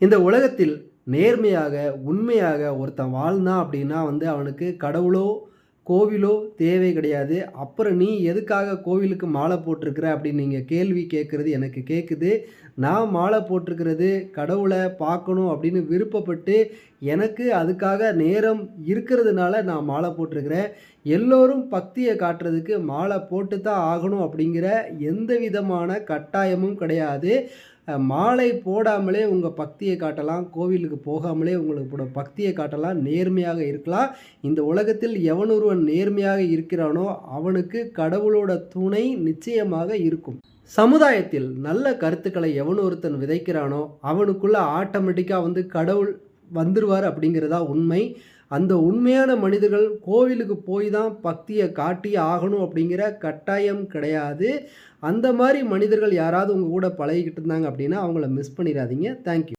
இந்த உலகத்தில் நேர்மையாக உண்மையாக ஒருத்தன் வாழ்ந்தான் அப்படின்னா வந்து அவனுக்கு கடவுளோ கோவிலோ தேவை கிடையாது. அப்புறம் நீ எதுக்காக கோவிலுக்கு மாலை போட்டிருக்கிற அப்படின்னு நீங்கள் கேள்வி கேட்குறது எனக்கு கேட்குது நான் மாலை போட்டிருக்கிறது கடவுளை பார்க்கணும் அப்படின்னு விருப்பப்பட்டு எனக்கு அதுக்காக நேரம் இருக்கிறதுனால நான் மாலை போட்டிருக்கிறேன். எல்லோரும் பக்தியை காட்டுறதுக்கு மாலை போட்டு தான் ஆகணும் அப்படிங்கிற எந்த விதமான கட்டாயமும் கிடையாது. மாலை போடாமலே உங்கள் பக்தியை காட்டலாம் கோவிலுக்கு போகாமலே உங்களுக்கு பக்தியை காட்டலாம் நேர்மையாக இருக்கலாம். இந்த உலகத்தில் எவனொருவன் நேர்மையாக இருக்கிறானோ அவனுக்கு கடவுளோட துணை நிச்சயமாக இருக்கும். சமுதாயத்தில் நல்ல கருத்துக்களை எவன் ஒருத்தன் விதைக்கிறானோ அவனுக்குள்ள ஆட்டோமேட்டிக்காக வந்து கடவுள் வந்துடுவார் அப்படிங்கிறதா உண்மை. அந்த உண்மையான மனிதர்கள் கோவிலுக்கு போய் தான் பக்தியை காட்டி ஆகணும் அப்படிங்கிற கட்டாயம் கிடையாது. அந்த மாதிரி மனிதர்கள் யாராவது உங்கள் கூட பழகிக்கிட்டு இருந்தாங்க அப்படின்னா அவங்கள மிஸ் பண்ணிடாதீங்க. தேங்க்யூ